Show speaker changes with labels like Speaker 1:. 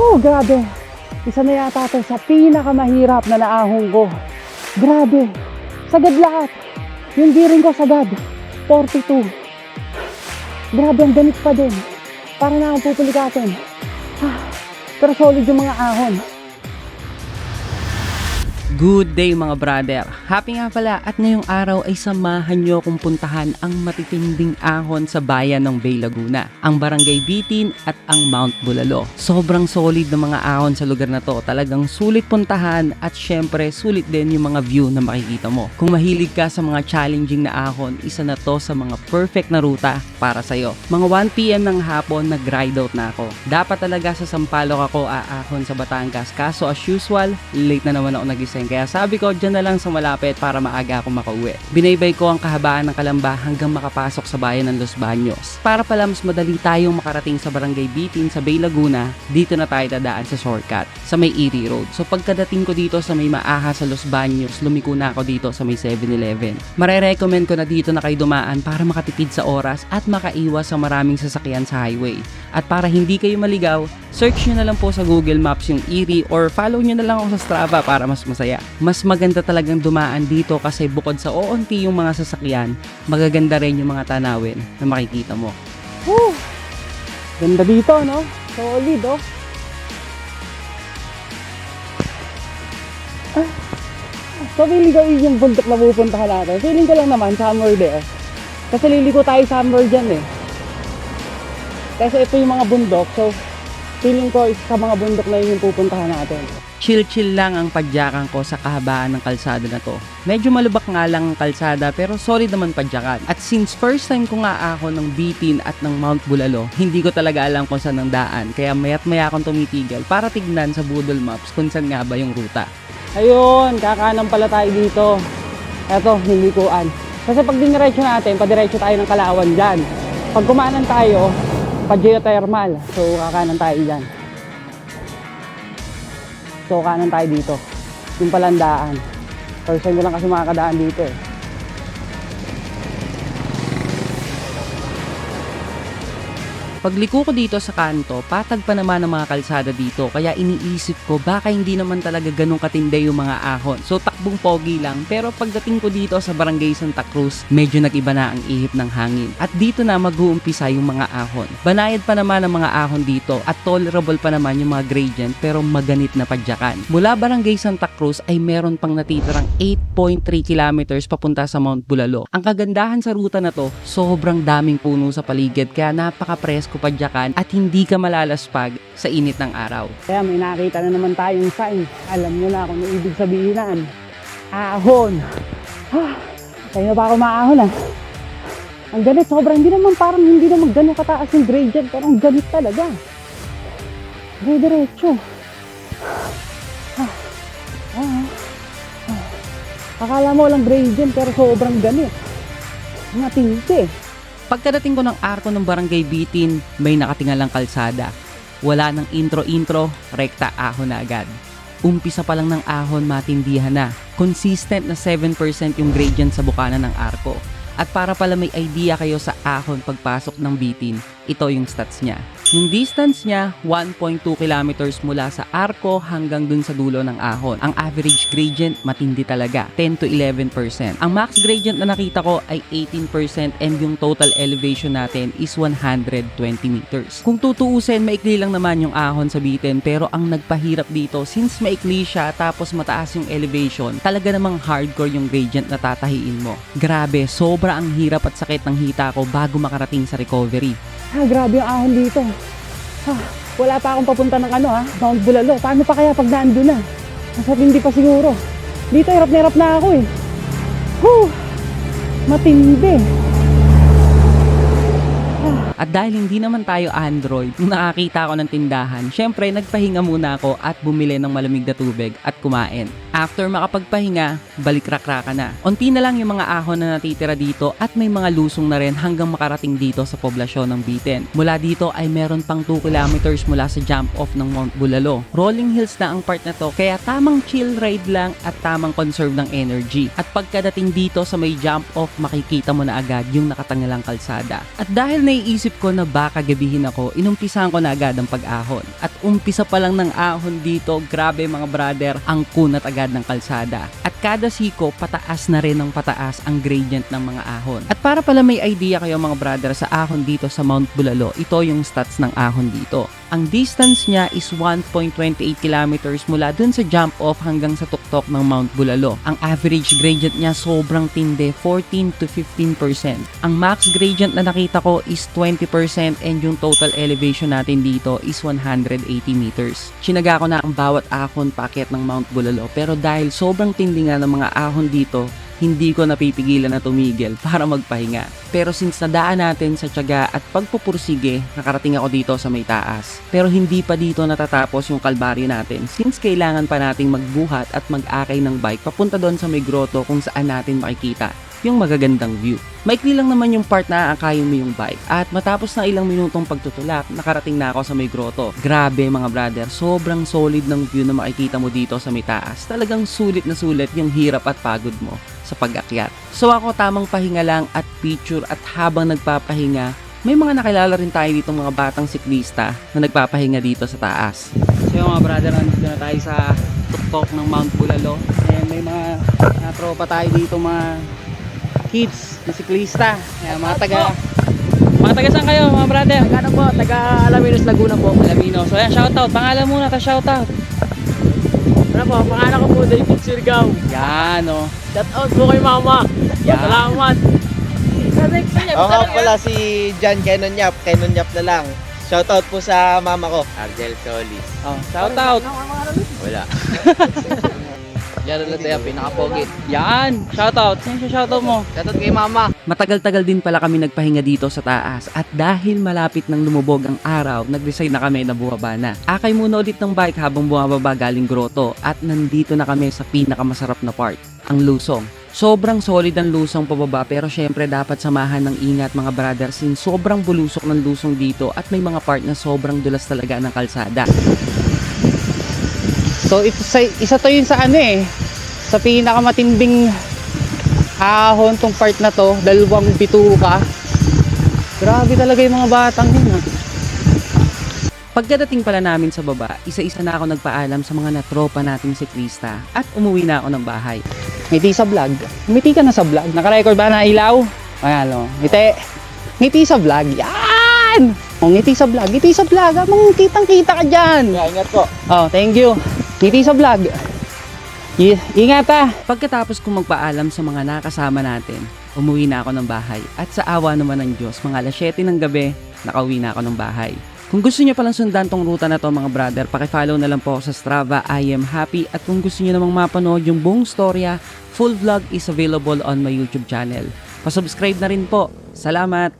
Speaker 1: Oh, grabe. Isa na yata ito sa pinakamahirap na naahong ko. Grabe. Sagad lahat. Yung diring ko sagad. 42. Grabe, ang ganit pa din. Para na akong pupulikatin. Ah, pero solid yung mga ahon.
Speaker 2: Good day mga brother! Happy nga pala at ngayong araw ay samahan nyo kung puntahan ang matitinding ahon sa bayan ng Bay Laguna, ang Barangay Bitin at ang Mount Bulalo. Sobrang solid ng mga ahon sa lugar na to, talagang sulit puntahan at syempre sulit din yung mga view na makikita mo. Kung mahilig ka sa mga challenging na ahon, isa na to sa mga perfect na ruta para sa'yo. Mga 1pm ng hapon nag-ride out na ako. Dapat talaga sa Sampaloc ako aahon sa Batangas, kaso as usual, late na naman ako nagising kaya sabi ko, dyan na lang sa malapit para maaga ako makauwi. Binaybay ko ang kahabaan ng Kalamba hanggang makapasok sa bayan ng Los Baños. Para pala mas madali tayong makarating sa Barangay Bitin sa Bay Laguna, dito na tayo dadaan sa shortcut, sa may Erie Road. So pagkadating ko dito sa may Maaha sa Los Baños, lumiko na ako dito sa may 7-Eleven. Marerecommend ko na dito na kayo dumaan para makatipid sa oras at makaiwas sa maraming sasakyan sa highway. At para hindi kayo maligaw, search nyo na lang po sa Google Maps yung Erie or follow nyo na lang ako sa Strava para mas masaya. Mas maganda talagang dumaan dito kasi bukod sa oonti yung mga sasakyan, magaganda rin yung mga tanawin na makikita mo.
Speaker 1: Whew. Ganda dito, no? Solid, oh. Ah. So, feeling ko yun yung bundok na pupuntahan natin. Feeling ko lang naman, somewhere there. Kasi liliko tayo somewhere dyan, eh. Kasi ito yung mga bundok, so feeling ko sa mga bundok na yun yung pupuntahan natin.
Speaker 2: Chill-chill lang ang padyakan ko sa kahabaan ng kalsada na to. Medyo malubak nga lang ang kalsada pero solid naman padyakan. At since first time ko nga ako ng Bitin at ng Mount Bulalo, hindi ko talaga alam kung saan ang daan. Kaya mayat maya akong tumitigil para tignan sa Google Maps kung saan nga ba yung ruta.
Speaker 1: Ayun, kakanan pala tayo dito. Eto, nilikuan. Kasi pag diniretso natin, padiretso tayo ng Kalawan dyan. Pag kumanan tayo, pa geothermal. So, kakanan tayo dyan. So, kanan tayo dito. Yung palandaan. First time ko lang kasi makakadaan dito eh.
Speaker 2: Pagliko ko dito sa kanto, patag pa naman ang mga kalsada dito kaya iniisip ko baka hindi naman talaga ganun katindi yung mga ahon. So takbong pogi lang pero pagdating ko dito sa barangay Santa Cruz, medyo nag-iba na ang ihip ng hangin. At dito na mag-uumpisa yung mga ahon. Banayad pa naman ang mga ahon dito at tolerable pa naman yung mga gradient pero maganit na padyakan. Mula barangay Santa Cruz ay meron pang natitirang 8.3 kilometers papunta sa Mount Bulalo. Ang kagandahan sa ruta na to, sobrang daming puno sa paligid kaya napaka-presko padyakan at hindi ka malalaspag sa init ng araw.
Speaker 1: Kaya may nakita na naman tayong sign. Alam nyo na kung ano ibig sabihin nan. Ahon. Ah, kaya ba ako maahon ah. Ang ganit, sobrang hindi naman parang hindi naman ganun kataas yung gradient pero ang ganit talaga. Dire-diretso. Ah, ah, ah. Akala mo walang gradient pero sobrang ganit. Matindi.
Speaker 2: Pagkadating ko ng arko ng barangay Bitin, may nakatingalang kalsada. Wala nang intro-intro, rekta ahon na agad. Umpisa pa lang ng ahon, matindihan na. Consistent na 7% yung gradient sa bukana ng arko. At para pala may idea kayo sa ahon pagpasok ng Bitin, ito yung stats niya. Yung distance niya, 1.2 kilometers mula sa arko hanggang dun sa dulo ng ahon. Ang average gradient, matindi talaga, 10 to 11%. Ang max gradient na nakita ko ay 18% and yung total elevation natin is 120 meters. Kung tutuusin, maikli lang naman yung ahon sa bitin pero ang nagpahirap dito, since maikli siya tapos mataas yung elevation, talaga namang hardcore yung gradient na tatahiin mo. Grabe, sobra ang hirap at sakit ng hita ko bago makarating sa recovery.
Speaker 1: Ah, grabe yung ahon dito. Ah, wala pa akong papunta ng ano ha, Mount Bulalo. Paano pa kaya pag naandun na? Nasa hindi pa siguro. Dito hirap na hirap na ako eh. Whew! Matindi.
Speaker 2: At dahil hindi naman tayo Android, nung nakakita ako ng tindahan, syempre nagpahinga muna ako at bumili ng malamig na tubig at kumain. After makapagpahinga, balik rakraka na. Unti na lang yung mga ahon na natitira dito at may mga lusong na rin hanggang makarating dito sa poblasyon ng Biten. Mula dito ay meron pang 2 kilometers mula sa jump off ng Mount Bulalo. Rolling hills na ang part na to kaya tamang chill ride lang at tamang conserve ng energy. At pagkadating dito sa may jump off makikita mo na agad yung nakatangalang kalsada. At dahil naiisip naisip ko na baka gabihin ako, inumpisahan ko na agad ang pag-ahon. At umpisa pa lang ng ahon dito, grabe mga brother, ang kunat agad ng kalsada. At kada siko, pataas na rin ng pataas ang gradient ng mga ahon. At para pala may idea kayo mga brother sa ahon dito sa Mount Bulalo, ito yung stats ng ahon dito. Ang distance niya is 1.28 kilometers mula dun sa jump off hanggang sa tuktok ng Mount Bulalo. Ang average gradient niya sobrang tindi, 14 to 15%. Ang max gradient na nakita ko is 20% and yung total elevation natin dito is 180 meters. Sinaga ko na ang bawat ahon paakyat ng Mount Bulalo pero dahil sobrang tindi nga ng mga ahon dito, hindi ko napipigilan na tumigil para magpahinga. Pero since nadaan natin sa tiyaga at pagpupursige, nakarating ako dito sa may taas. Pero hindi pa dito natatapos yung kalbaryo natin since kailangan pa nating magbuhat at mag-akay ng bike papunta doon sa may grotto kung saan natin makikita yung magagandang view. Maikli lang naman yung part na aakayin mo yung bike at matapos ng ilang minutong pagtutulak, nakarating na ako sa may grotto. Grabe mga brother, sobrang solid ng view na makikita mo dito sa may taas. Talagang sulit na sulit yung hirap at pagod mo sa pag-akyat. So ako tamang pahinga lang at picture at habang nagpapahinga, may mga nakilala rin tayo dito mga batang siklista na nagpapahinga dito sa taas. So yung mga brother, nandito na tayo sa tuktok ng Mount Bulalo. And may mga, mga tropa tayo dito mga kids na siklista. Ayan, mga taga mga taga saan kayo mga brother?
Speaker 1: Ano po, taga Alaminos Laguna po.
Speaker 2: Alamino. So ayan, shoutout. Pangalan muna, ta shoutout.
Speaker 1: Ano po, pangalan ko po David Sirgaw.
Speaker 2: Yan, oh.
Speaker 1: Shout out po kay mama.
Speaker 2: Yan.
Speaker 1: Salamat.
Speaker 3: Ako nga pala si John Kenonyap, Kenonyap na lang. Shoutout po sa mama ko. Argel Solis.
Speaker 2: oh shoutout.
Speaker 3: Wala.
Speaker 1: Yan ulit tayo, pinaka-pogi.
Speaker 2: Yan, shoutout. Sino siya shoutout mo?
Speaker 1: Shout out kay mama.
Speaker 2: Matagal-tagal din pala kami nagpahinga dito sa taas at dahil malapit nang lumubog ang araw, nag-decide na kami na bumaba na. Akay muna ulit ng bike habang bumababa galing grotto at nandito na kami sa pinakamasarap na part, ang lusong. Sobrang solid ang lusong pababa pero syempre dapat samahan ng ingat mga brothers since sobrang bulusok ng lusong dito at may mga part na sobrang dulas talaga ng kalsada. So ito sa, isa to yun sa ano eh, sa pinakamatinding ahon tong part na to, dalawang bituka. Grabe talaga yung mga batang yun ha. Pagkadating pala namin sa baba, isa-isa na ako nagpaalam sa mga natropa nating siklista at umuwi na ako ng bahay. Ngiti sa vlog. Ngiti ka na sa vlog. Nakarecord ba na ilaw? Ayan o. Ngiti. Ngiti sa vlog. Yan! O, ngiti sa vlog. Ngiti sa vlog. Amang kitang kita ka dyan.
Speaker 3: Yeah, ingat po.
Speaker 2: Oh, thank you. Ngiti sa vlog. I- ingat ah. Pagkatapos kong magpaalam sa mga nakasama natin, umuwi na ako ng bahay. At sa awa naman ng Diyos, mga alas 7 ng gabi, nakauwi na ako ng bahay. Kung gusto niyo palang sundan tong ruta na to mga brother, pakifollow na lang po sa Strava, I am happy. At kung gusto niyo namang mapanood yung buong storya, full vlog is available on my YouTube channel. Pasubscribe na rin po. Salamat!